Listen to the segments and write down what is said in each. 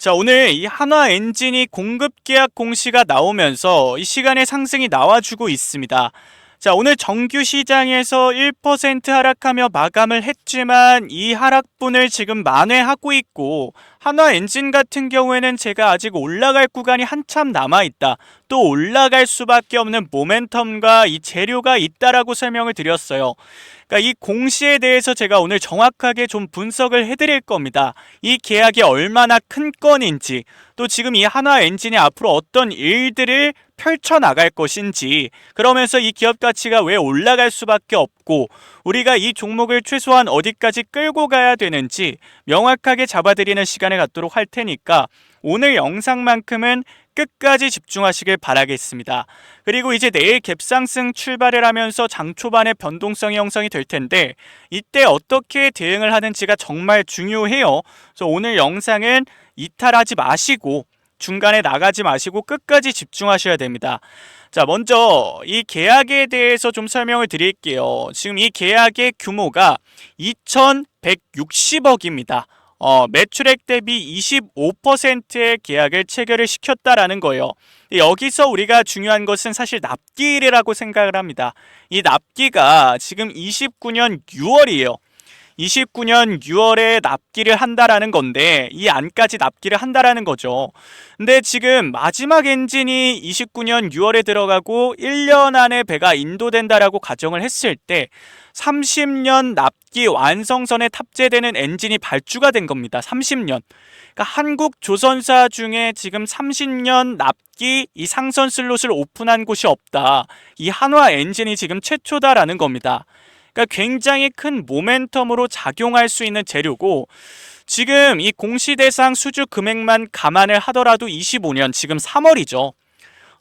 자, 오늘 이 한화 엔진이 공급 계약 공시가 나오면서 이 시간의 상승이 나와주고 있습니다. 자, 오늘 정규 시장에서 1% 하락하며 마감을 했지만 이 하락분을 지금 만회하고 있고 한화 엔진 같은 경우에는 제가 아직 올라갈 구간이 한참 남아 있다. 또 올라갈 수밖에 없는 모멘텀과 이 재료가 있다라고 설명을 드렸어요. 그러니까 이 공시에 대해서 제가 오늘 정확하게 좀 분석을 해드릴 겁니다. 이 계약이 얼마나 큰 건인지, 또 지금 이 한화 엔진이 앞으로 어떤 일들을 펼쳐나갈 것인지, 그러면서 이 기업 가치가 왜 올라갈 수밖에 없고, 우리가 이 종목을 최소한 어디까지 끌고 가야 되는지 명확하게 잡아드리는 시간을 갖도록 할 테니까, 오늘 영상만큼은 끝까지 집중하시길 바라겠습니다. 그리고 이제 내일 갭상승 출발을 하면서 장 초반에 변동성이 형성이 될 텐데 이때 어떻게 대응을 하는지가 정말 중요해요. 그래서 오늘 영상은 이탈하지 마시고 중간에 나가지 마시고 끝까지 집중하셔야 됩니다. 자, 먼저 이 계약에 대해서 좀 설명을 드릴게요. 지금 이 계약의 규모가 2,160억입니다. 어, 매출액 대비 25%의 계약을 체결을 시켰다라는 거예요. 여기서 우리가 중요한 것은 사실 납기일이라고 생각을 합니다. 이 납기가 지금 29년 6월이에요. 29년 6월에 납기를 한다라는 건데 이 안까지 납기를 한다라는 거죠. 근데 지금 마지막 엔진이 29년 6월에 들어가고 1년 안에 배가 인도된다라고 가정을 했을 때 30년 납기 완성선에 탑재되는 엔진이 발주가 된 겁니다. 30년. 그러니까 한국 조선사 중에 지금 30년 납기 이 상선 슬롯을 오픈한 곳이 없다. 이 한화 엔진이 지금 최초다라는 겁니다. 그러니까 굉장히 큰 모멘텀으로 작용할 수 있는 재료고 지금 이 공시 대상 수주 금액만 감안을 하더라도 25년 지금 3월이죠.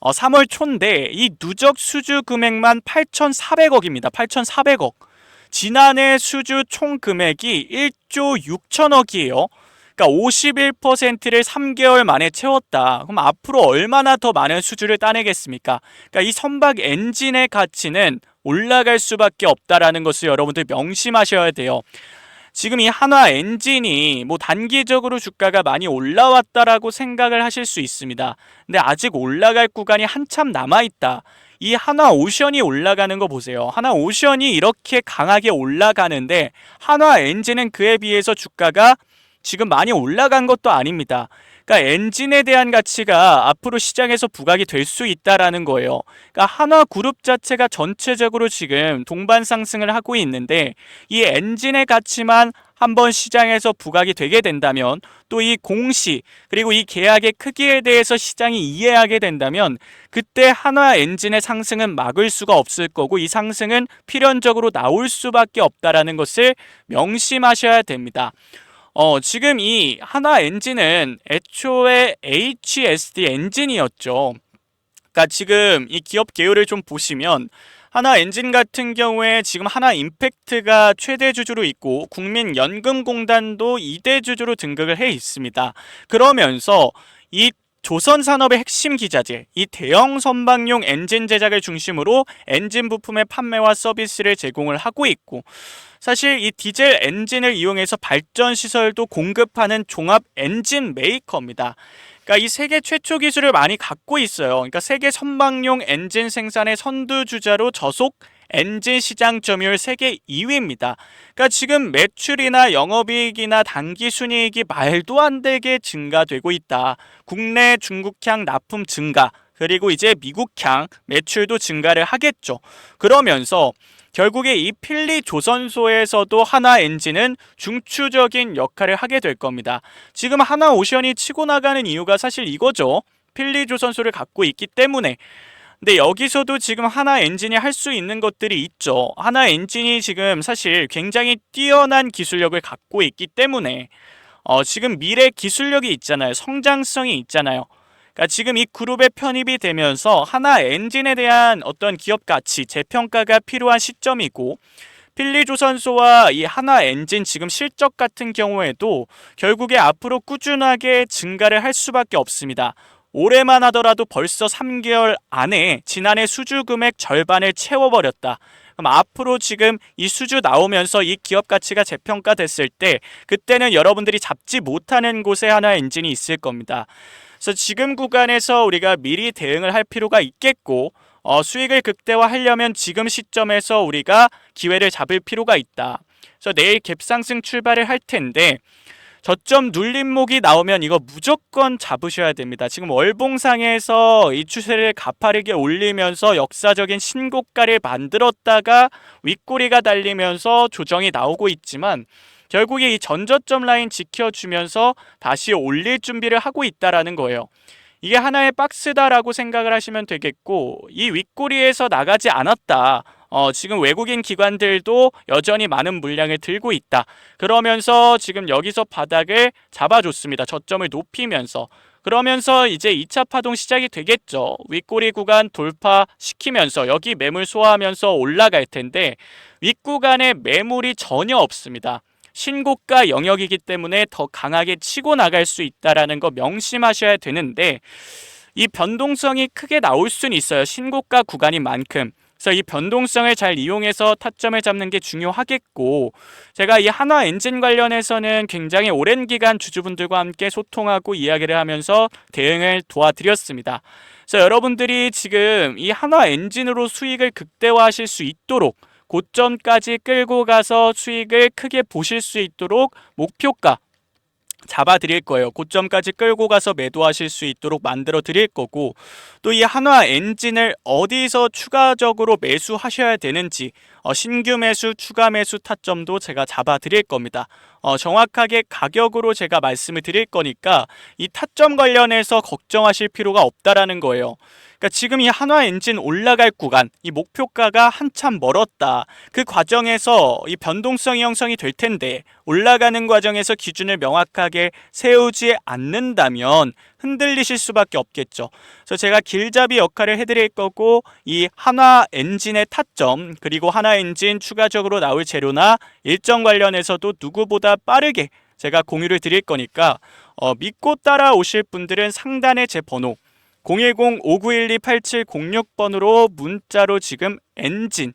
어, 3월 초인데 이 누적 수주 금액만 8,400억입니다. 8,400억. 지난해 수주 총 금액이 1조 6천억이에요. 그러니까 51%를 3개월 만에 채웠다. 그럼 앞으로 얼마나 더 많은 수주를 따내겠습니까? 그러니까 이 선박 엔진의 가치는 올라갈 수밖에 없다라는 것을 여러분들 명심하셔야 돼요. 지금 이 한화 엔진이 뭐 단기적으로 주가가 많이 올라왔다라고 생각을 하실 수 있습니다. 근데 아직 올라갈 구간이 한참 남아 있다. 이 한화 오션이 올라가는 거 보세요. 한화 오션이 이렇게 강하게 올라가는데 한화 엔진은 그에 비해서 주가가 지금 많이 올라간 것도 아닙니다. 그러니까 엔진에 대한 가치가 앞으로 시장에서 부각이 될 수 있다라는 거예요. 그러니까 한화 그룹 자체가 전체적으로 지금 동반 상승을 하고 있는데 이 엔진의 가치만 한번 시장에서 부각이 되게 된다면 또 이 공시 그리고 이 계약의 크기에 대해서 시장이 이해하게 된다면 그때 한화 엔진의 상승은 막을 수가 없을 거고 이 상승은 필연적으로 나올 수밖에 없다라는 것을 명심하셔야 됩니다. 어, 지금 이 하나 엔진은 애초에 HSD 엔진이었죠. 그러니까 지금 이 기업 개요를 좀 보시면 하나 엔진 같은 경우에 지금 하나 임팩트가 최대 주주로 있고 국민연금공단도 2대 주주로 등극을 해 있습니다. 그러면서 이 조선 산업의 핵심 기자재, 이 대형 선박용 엔진 제작을 중심으로 엔진 부품의 판매와 서비스를 제공을 하고 있고 사실 이 디젤 엔진을 이용해서 발전 시설도 공급하는 종합 엔진 메이커입니다. 그러니까 이 세계 최초 기술을 많이 갖고 있어요. 그러니까 세계 선박용 엔진 생산의 선두주자로 저속 엔진 시장 점유율 세계 2위입니다. 그러니까 지금 매출이나 영업이익이나 단기 순이익이 말도 안 되게 증가되고 있다. 국내 중국향 납품 증가 그리고 이제 미국향 매출도 증가를 하겠죠. 그러면서 결국에 이 필리 조선소에서도 하나 엔진은 중추적인 역할을 하게 될 겁니다. 지금 하나 오션이 치고 나가는 이유가 사실 이거죠. 필리 조선소를 갖고 있기 때문에 근데 여기서도 지금 하나 엔진이 할 수 있는 것들이 있죠. 하나 엔진이 지금 사실 굉장히 뛰어난 기술력을 갖고 있기 때문에 어, 지금 미래 기술력이 있잖아요. 성장성이 있잖아요. 그러니까 지금 이 그룹에 편입이 되면서 하나 엔진에 대한 어떤 기업 가치 재평가가 필요한 시점이고 필리조선소와 이 하나 엔진 지금 실적 같은 경우에도 결국에 앞으로 꾸준하게 증가를 할 수밖에 없습니다. 올해만 하더라도 벌써 3개월 안에 지난해 수주 금액 절반을 채워버렸다. 그럼 앞으로 지금 이 수주 나오면서 이 기업 가치가 재평가됐을 때 그때는 여러분들이 잡지 못하는 곳에 하나 엔진이 있을 겁니다. 그래서 지금 구간에서 우리가 미리 대응을 할 필요가 있겠고 어, 수익을 극대화하려면 지금 시점에서 우리가 기회를 잡을 필요가 있다. 그래서 내일 갭상승 출발을 할 텐데 저점 눌림목이 나오면 이거 무조건 잡으셔야 됩니다. 지금 월봉상에서 이 추세를 가파르게 올리면서 역사적인 신고가를 만들었다가 윗꼬리가 달리면서 조정이 나오고 있지만 결국에 이 전저점 라인 지켜주면서 다시 올릴 준비를 하고 있다라는 거예요. 이게 하나의 박스다라고 생각을 하시면 되겠고 이 윗꼬리에서 나가지 않았다. 어, 지금 외국인 기관들도 여전히 많은 물량을 들고 있다. 그러면서 지금 여기서 바닥을 잡아줬습니다. 저점을 높이면서. 그러면서 이제 2차 파동 시작이 되겠죠. 윗꼬리 구간 돌파시키면서 여기 매물 소화하면서 올라갈 텐데 윗구간에 매물이 전혀 없습니다. 신고가 영역이기 때문에 더 강하게 치고 나갈 수 있다라는 거 명심하셔야 되는데 이 변동성이 크게 나올 수는 있어요. 신고가 구간인 만큼. 그래서 이 변동성을 잘 이용해서 타점을 잡는 게 중요하겠고 제가 이 한화 엔진 관련해서는 굉장히 오랜 기간 주주분들과 함께 소통하고 이야기를 하면서 대응을 도와드렸습니다. 그래서 여러분들이 지금 이 한화 엔진으로 수익을 극대화하실 수 있도록 고점까지 끌고 가서 수익을 크게 보실 수 있도록 목표가 잡아 드릴 거예요. 고점까지 끌고 가서 매도하실 수 있도록 만들어 드릴 거고 또 이 한화 엔진을 어디서 추가적으로 매수하셔야 되는지 어, 신규 매수, 추가 매수 타점도 제가 잡아 드릴 겁니다. 어, 정확하게 가격으로 제가 말씀을 드릴 거니까 이 타점 관련해서 걱정하실 필요가 없다라는 거예요. 그러니까 지금 이 한화 엔진 올라갈 구간, 이 목표가가 한참 멀었다. 그 과정에서 이 변동성이 형성이 될 텐데 올라가는 과정에서 기준을 명확하게 세우지 않는다면 흔들리실 수밖에 없겠죠. 그래서 제가 길잡이 역할을 해드릴 거고 이 한화 엔진의 타점 그리고 한화 엔진 추가적으로 나올 재료나 일정 관련해서도 누구보다 빠르게 제가 공유를 드릴 거니까 어, 믿고 따라오실 분들은 상단에 제 번호 010-5912-8706번으로 문자로 지금 엔진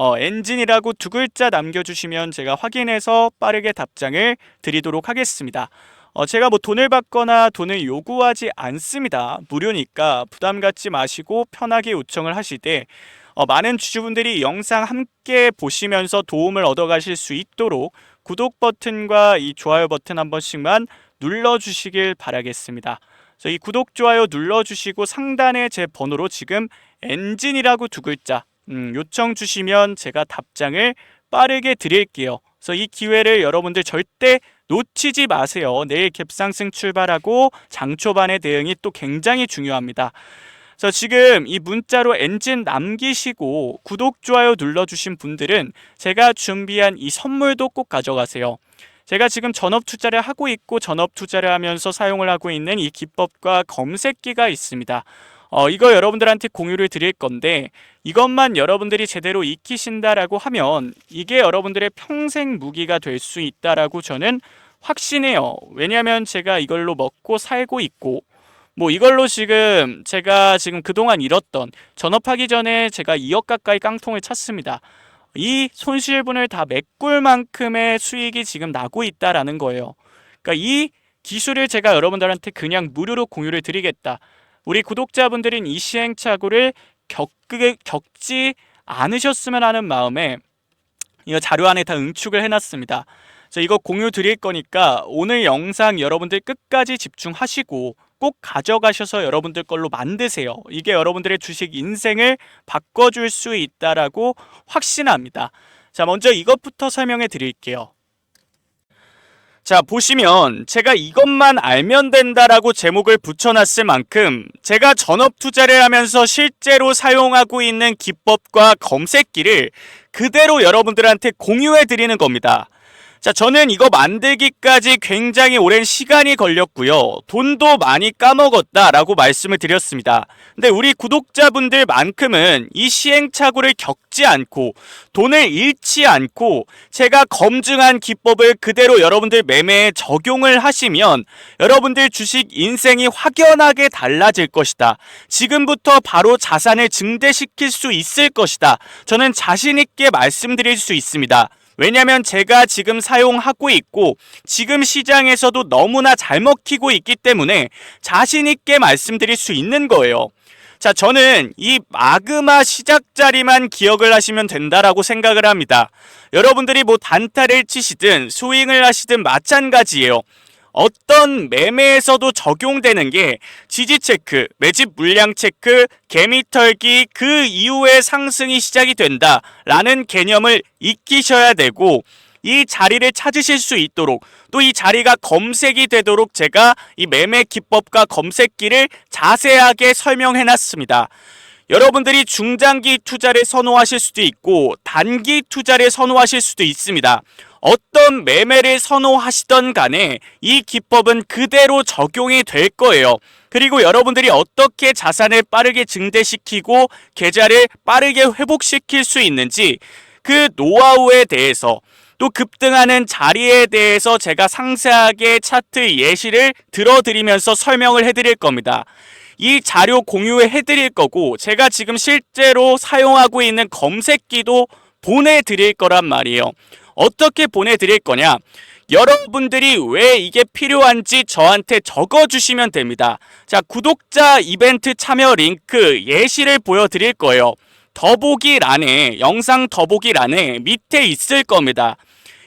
어, 엔진이라고 두 글자 남겨주시면 제가 확인해서 빠르게 답장을 드리도록 하겠습니다. 어, 제가 뭐 돈을 받거나 돈을 요구하지 않습니다. 무료니까 부담 갖지 마시고 편하게 요청을 하시되 어, 많은 주주분들이 영상 함께 보시면서 도움을 얻어 가실 수 있도록 구독 버튼과 이 좋아요 버튼 한 번씩만 눌러 주시길 바라겠습니다. 그래서 이 구독, 좋아요 눌러주시고 상단에 제 번호로 지금 엔진이라고 두 글자 음, 요청 주시면 제가 답장을 빠르게 드릴게요. 그래서 이 기회를 여러분들 절대 놓치지 마세요. 내일 갭상승 출발하고 장 초반의 대응이 또 굉장히 중요합니다. 그래서 지금 이 문자로 엔진 남기시고 구독, 좋아요 눌러주신 분들은 제가 준비한 이 선물도 꼭 가져가세요. 제가 지금 전업 투자를 하고 있고 전업 투자를 하면서 사용을 하고 있는 이 기법과 검색기가 있습니다. 어, 이거 여러분들한테 공유를 드릴 건데 이것만 여러분들이 제대로 익히신다라고 하면 이게 여러분들의 평생 무기가 될 수 있다라고 저는 확신해요. 왜냐하면 제가 이걸로 먹고 살고 있고 뭐 이걸로 지금 제가 지금 그동안 잃었던 전업하기 전에 제가 2억 가까이 깡통을 찼습니다. 이 손실분을 다 메꿀 만큼의 수익이 지금 나고 있다라는 거예요. 그러니까 이 기술을 제가 여러분들한테 그냥 무료로 공유를 드리겠다. 우리 구독자분들은 이 시행착오를 겪, 겪지 않으셨으면 하는 마음에 이거 자료 안에 다 응축을 해놨습니다. 자, 이거 공유 드릴 거니까 오늘 영상 여러분들 끝까지 집중하시고 꼭 가져가셔서 여러분들 걸로 만드세요. 이게 여러분들의 주식 인생을 바꿔줄 수 있다라고 확신합니다. 자, 먼저 이것부터 설명해 드릴게요. 자, 보시면 제가 이것만 알면 된다라고 제목을 붙여놨을 만큼 제가 전업 투자를 하면서 실제로 사용하고 있는 기법과 검색기를 그대로 여러분들한테 공유해 드리는 겁니다. 자, 저는 이거 만들기까지 굉장히 오랜 시간이 걸렸고요. 돈도 많이 까먹었다라고 말씀을 드렸습니다. 근데 우리 구독자분들만큼은 이 시행착오를 겪지 않고 돈을 잃지 않고 제가 검증한 기법을 그대로 여러분들 매매에 적용을 하시면 여러분들 주식 인생이 확연하게 달라질 것이다. 지금부터 바로 자산을 증대시킬 수 있을 것이다. 저는 자신 있게 말씀드릴 수 있습니다. 왜냐면 제가 지금 사용하고 있고 지금 시장에서도 너무나 잘 먹히고 있기 때문에 자신있게 말씀드릴 수 있는 거예요. 자, 저는 이 마그마 시작 자리만 기억을 하시면 된다라고 생각을 합니다. 여러분들이 뭐 단타를 치시든 스윙을 하시든 마찬가지예요. 어떤 매매에서도 적용되는 게 지지 체크, 매집 물량 체크, 개미 털기 그 이후에 상승이 시작이 된다라는 개념을 익히셔야 되고 이 자리를 찾으실 수 있도록 또 이 자리가 검색이 되도록 제가 이 매매 기법과 검색기를 자세하게 설명해 놨습니다. 여러분들이 중장기 투자를 선호하실 수도 있고 단기 투자를 선호하실 수도 있습니다. 어떤 매매를 선호하시던 간에 이 기법은 그대로 적용이 될 거예요. 그리고 여러분들이 어떻게 자산을 빠르게 증대시키고 계좌를 빠르게 회복시킬 수 있는지 그 노하우에 대해서 또 급등하는 자리에 대해서 제가 상세하게 차트 예시를 들어드리면서 설명을 해드릴 겁니다. 이 자료 공유해 드릴 거고 제가 지금 실제로 사용하고 있는 검색기도 보내드릴 거란 말이에요. 어떻게 보내드릴 거냐? 여러분들이 왜 이게 필요한지 저한테 적어주시면 됩니다. 자, 구독자 이벤트 참여 링크 예시를 보여드릴 거예요. 더보기란에, 영상 더보기란에 밑에 있을 겁니다.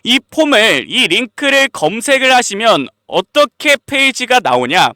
이 폼을, 이 링크를 검색을 하시면 어떻게 페이지가 나오냐?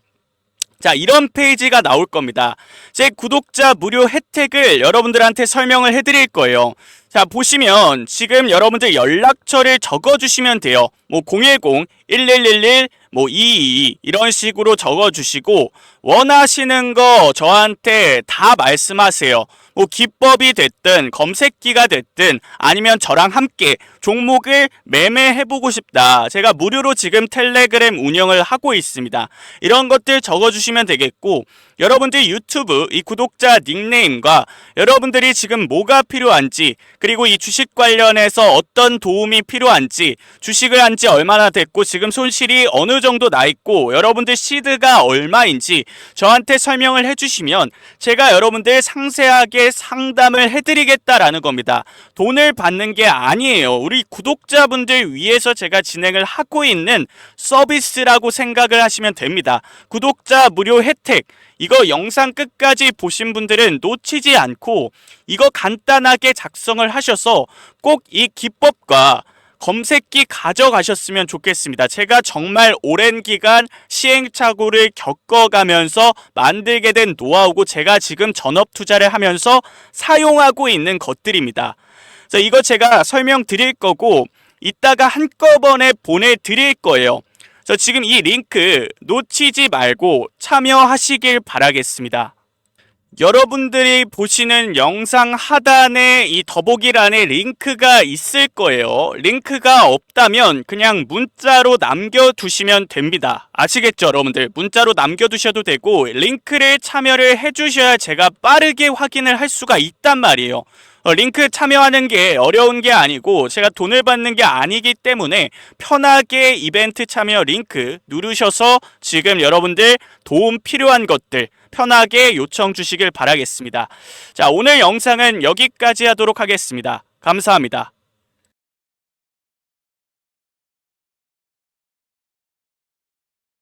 자, 이런 페이지가 나올 겁니다. 제 구독자 무료 혜택을 여러분들한테 설명을 해드릴 거예요. 자, 보시면 지금 여러분들 연락처를 적어주시면 돼요. 뭐 010-1111, 뭐 222 이런 식으로 적어주시고 원하시는 거 저한테 다 말씀하세요. 뭐 기법이 됐든 검색기가 됐든 아니면 저랑 함께 종목을 매매해보고 싶다. 제가 무료로 지금 텔레그램 운영을 하고 있습니다. 이런 것들 적어주시면 되겠고 여러분들 유튜브 이 구독자 닉네임과 여러분들이 지금 뭐가 필요한지 그리고 이 주식 관련해서 어떤 도움이 필요한지 주식을 한 지 얼마나 됐고 지금 손실이 어느 정도 나 있고 여러분들 시드가 얼마인지 저한테 설명을 해주시면 제가 여러분들 상세하게 상담을 해드리겠다라는 겁니다. 돈을 받는 게 아니에요. 우리 구독자분들 위해서 제가 진행을 하고 있는 서비스라고 생각을 하시면 됩니다. 구독자 무료 혜택 이거 영상 끝까지 보신 분들은 놓치지 않고 이거 간단하게 작성을 하셔서 꼭 이 기법과 검색기 가져가셨으면 좋겠습니다. 제가 정말 오랜 기간 시행착오를 겪어가면서 만들게 된 노하우고 제가 지금 전업 투자를 하면서 사용하고 있는 것들입니다. 그래서 이거 제가 설명드릴 거고 이따가 한꺼번에 보내드릴 거예요. 그래서 지금 이 링크 놓치지 말고 참여하시길 바라겠습니다. 여러분들이 보시는 영상 하단에 이 더보기란에 링크가 있을 거예요. 링크가 없다면 그냥 문자로 남겨두시면 됩니다. 아시겠죠, 여러분들? 문자로 남겨두셔도 되고 링크를 참여를 해주셔야 제가 빠르게 확인을 할 수가 있단 말이에요. 어, 링크 참여하는 게 어려운 게 아니고 제가 돈을 받는 게 아니기 때문에 편하게 이벤트 참여 링크 누르셔서 지금 여러분들 도움 필요한 것들 편하게 요청 주시길 바라겠습니다. 자, 오늘 영상은 여기까지 하도록 하겠습니다. 감사합니다.